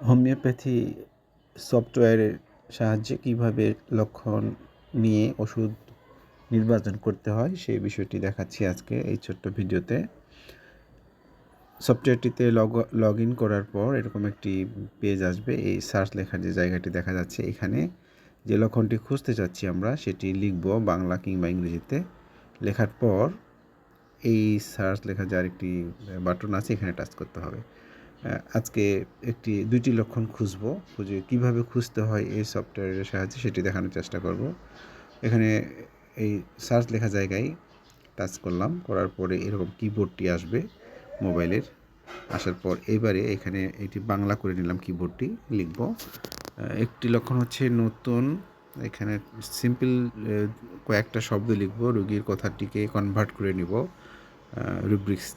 Homeopathy সফটওয়্যারের সাহায্যে কীভাবে লক্ষণ নিয়ে ওষুধ নির্বাচন করতে হয়, সেই বিষয়টি দেখাচ্ছি আজকে এই ছোট্ট ভিডিওতে। সফটওয়্যারটিতে লগ লগ ইন করার পর এরকম একটি পেজ আসবে, এই সার্চ লেখার যে জায়গাটি দেখা যাচ্ছে এখানে। যে লক্ষণটি খুঁজতে চাচ্ছি আমরা, সেটি লিখব বাংলা কিংবা ইংরেজিতে। লেখার পর এই সার্চ লেখা যার একটি বাটন আছে, এখানে টাচ করতে হবে। আজকে একটি, দুইটি লক্ষণ খুঁজব, খুঁজে কীভাবে খুঁজতে হয় এই সফটওয়্যারের সাহায্যে সেটি দেখানোর চেষ্টা করব। এখানে এই সার্চ লেখা জায়গায় টাচ করলাম, করার পরে এরকম কিবোর্ডটি আসবে মোবাইলের। আসার পর এবারে এখানে এটি বাংলা করে নিলাম কিবোর্ডটি লিখব। একটি লক্ষণ হচ্ছে নতুন, এখানে সিম্পল কয়েকটা শব্দ লিখব, রুগীর কথাটিকে কনভার্ট করে নিব। রুব্রিক্স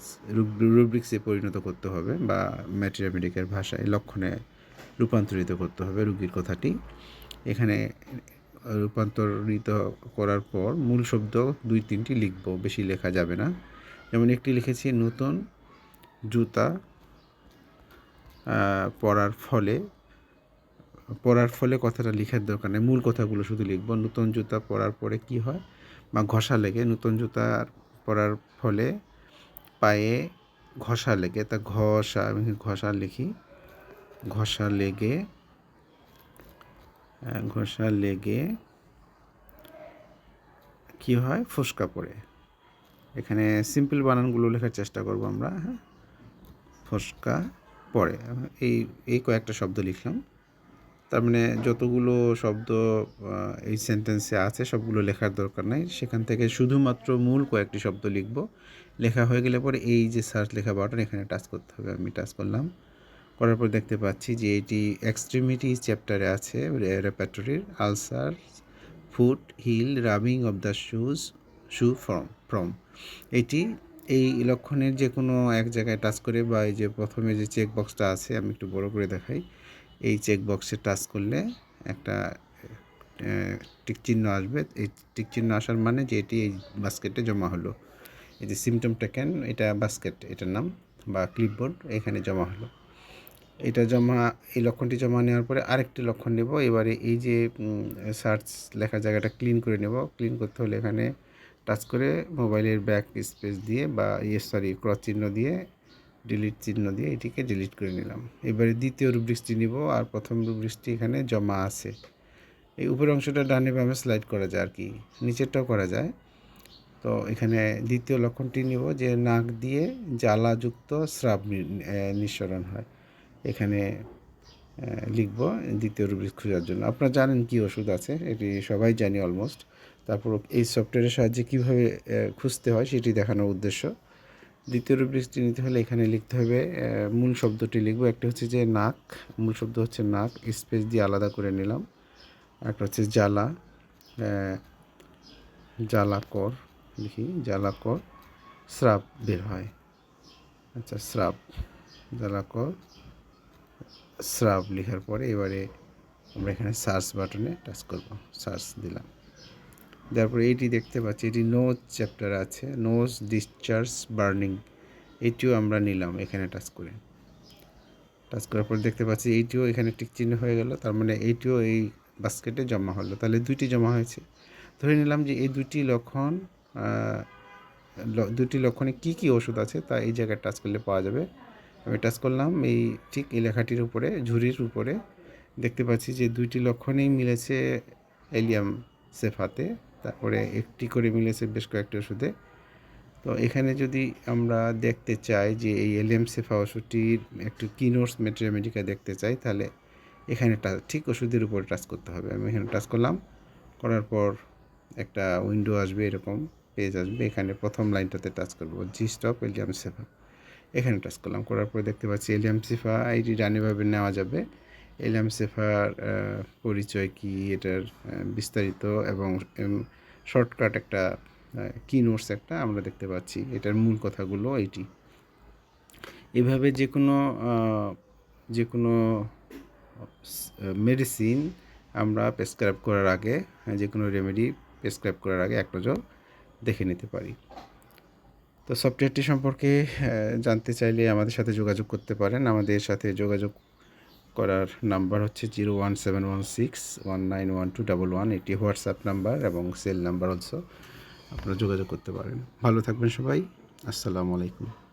রুব্রিক্সে পরিণত করতে হবে বা ম্যাটেরিয়ামেটিকের ভাষায় লক্ষণে রূপান্তরিত করতে হবে রুগীর কথাটি। এখানে রূপান্তরিত করার পর মূল শব্দ দুই তিনটি লিখব, বেশি লেখা যাবে না। যেমন একটি লিখেছি, নতুন জুতা পরার ফলে পরার ফলে কথাটা লিখার দরকার নেই। মূল কথাগুলো শুধু লিখব, নতুন জুতা পরার পরে কি হয়? বা ঘষা লেগে, নতুন জুতা পরার ফলে পায়ে ঘষা লেগে, তা ঘষা, আমি ঘষা লিখি? ঘষা লেগে ঘষা লেগে কি হয়? ফুসকা পড়ে। এখানে সিম্পল বানানগুলো লেখার চেষ্টা করব আমরা হ্যাঁ? ফসকা পড়ে। এই এই কয়েকটা শব্দ লিখলাম। তার মানে যতগুলো শব্দ এই সেন্টেন্সে আছে, সবগুলো লেখার দরকার নাই। সেখান থেকে শুধুমাত্র মূল কয়েকটি শব্দ লিখব। লেখা হয়ে গেলে পরে এই যে সার্চ লেখা বাটন এখানে টাচ করতে হবে। আমি টাচ করলাম। করার পর দেখতে পাচ্ছি যে এটি এক্সট্রিমিটি চ্যাপ্টারে আছে রেপাটরির ulcer foot heel rubbing of the shoes shoe from from এটি এই লক্ষণের যে কোনো এক জায়গায় টাচ করে বা এই যে প্রথমে যে চেক বক্সটা আছে, আমি একটু বড় করে দেখাই। এই চেক বক্সে টাচ করলে একটা টিক চিহ্ন আসবে। এই টিক চিহ্ন আসার মানে যে এটি এই বাস্কেটে জমা হলো। এই যে সিমটম টেকেন এটা বাস্কেট এটার নাম বা ক্লিপবোর্ড এখানে জমা হলো। এটা জমা, এই লক্ষণটি জমা নেওয়ার পরে আরেকটি লক্ষণ নেব। এবারে এই যে সার্চ লেখা জায়গাটা ক্লিন করে নেব। ক্লিন করতে হলে এখানে টাচ করে মোবাইলের ব্যাক স্পেস দিয়ে বা ইয়ে সরি ক্রস চিহ্ন দিয়ে ডিলিট চিহ্ন দিয়ে এটিকে ডিলিট করে নিলাম। এবারে দ্বিতীয় রুব্রিক্সটি নিব আর প্রথম রুব্রিক্সটি এখানে জমা আছে। এই উপরের অংশটা ডানে বামে স্লাইড করা যায় আর কি, নিচেরটাও করা যায়। তো এখানে দ্বিতীয় লক্ষণটি নিব যে নাক দিয়ে জ্বালাযুক্ত স্রাব নিঃসরণ হয়। এখানে লিখব দ্বিতীয় রুব্রিক্স খোঁজার জন্য। আপনারা জানেন কি ওষুধ আছে, এটি সবাই জানি অলমোস্ট। তারপর এই সফটওয়্যারের সাহায্যে কীভাবে খুঁজতে হয় সেটি দেখানোর উদ্দেশ্য। দ্বিতীয় রুব্রিক্সটি নিতে হলে এখানে লিখতে হবে মূল শব্দটি লিখব। একটা হচ্ছে যে নাক, মূল শব্দ হচ্ছে নাক, স্পেস দিয়ে আলাদা করে নিলাম। একটা হচ্ছে জ্বালা জ্বালাকর। লিখি জ্বালাকর স্রাব বের হয়। আচ্ছা স্রাব জ্বালাকর স্রাব লেখার পরে এবারে আমরা এখানে সার্চ বাটনে টাচ করব, সার্চ দিলাম। তারপরে এইটি দেখতে পাচ্ছি, এটি নোজ চ্যাপ্টার আছে, নোজ ডিসচার্জ বার্নিং, এটিও আমরা নিলাম এখানে টাচ করে। টাচ করার পর দেখতে পাচ্ছি এইটিও এখানে টিক হয়ে গেল, তার মানে এইটিও এই বাস্কেটে জমা হলো। তাহলে দুইটি জমা হয়েছে। ধরে নিলাম যে এই দুটি লক্ষণ দুটি লক্ষণে কি কি ওষুধ আছে তা এই জায়গায় টাচ করলে পাওয়া যাবে। আমি টাচ করলাম, এই ঠিক এই লেখাটির উপরে, ঝুড়ির উপরে। দেখতে পাচ্ছি যে দুইটি লক্ষণেই মিলেছে এলিয়াম সেফাতে, তারপরে একটি করে মিলেছে বেশ কয়েকটি ওষুধে। তো এখানে যদি আমরা দেখতে চাই যে এই এলিয়াম সেফা ওষুধটির একটু কিনোর্স মেটেরিয়ামেটিকা দেখতে চাই, তাহলে এখানে ঠিক ওষুধের উপরে টাচ করতে হবে। আমি এখানে টাচ করলাম, করার পর একটা উইন্ডো আসবে এরকম। পেজ আসবে, এখানে প্রথম লাইনটাতে টাচ করব জি স্টপ এলিয়াম সেফা এখানে টাচ করলাম, করার পরে দেখতে পাচ্ছি এলিয়াম সেফা আইডি ডানিভাবে নেওয়া যাবে। এলিয়াম সেফার পরিচয় কি এটার বিস্তারিত এবং শর্টকাট একটা কি নোটস একটা আমরা দেখতে পাচ্ছি, এটার মূল কথাগুলো এইটি। এভাবে যে কোনো যে কোনো মেডিসিন আমরা প্রেসক্রাইব করার আগে যে কোনো রেমেডি প্রেসক্রাইব করার আগে এক নজর দেখে নিতে পারি। তো সফটওয়্যারটি সম্পর্কে জানতে চাইলে আমাদের সাথে যোগাযোগ করতে পারেন। আমাদের সাথে যোগাযোগ করার নাম্বার হচ্ছে zero one seven one six one nine one two double one. এটি হোয়াটসঅ্যাপ নাম্বার এবং সেল নাম্বার অলসো। আপনারা যোগাযোগ করতে পারেন। ভালো থাকবেন সবাই। আসসালামু আলাইকুম।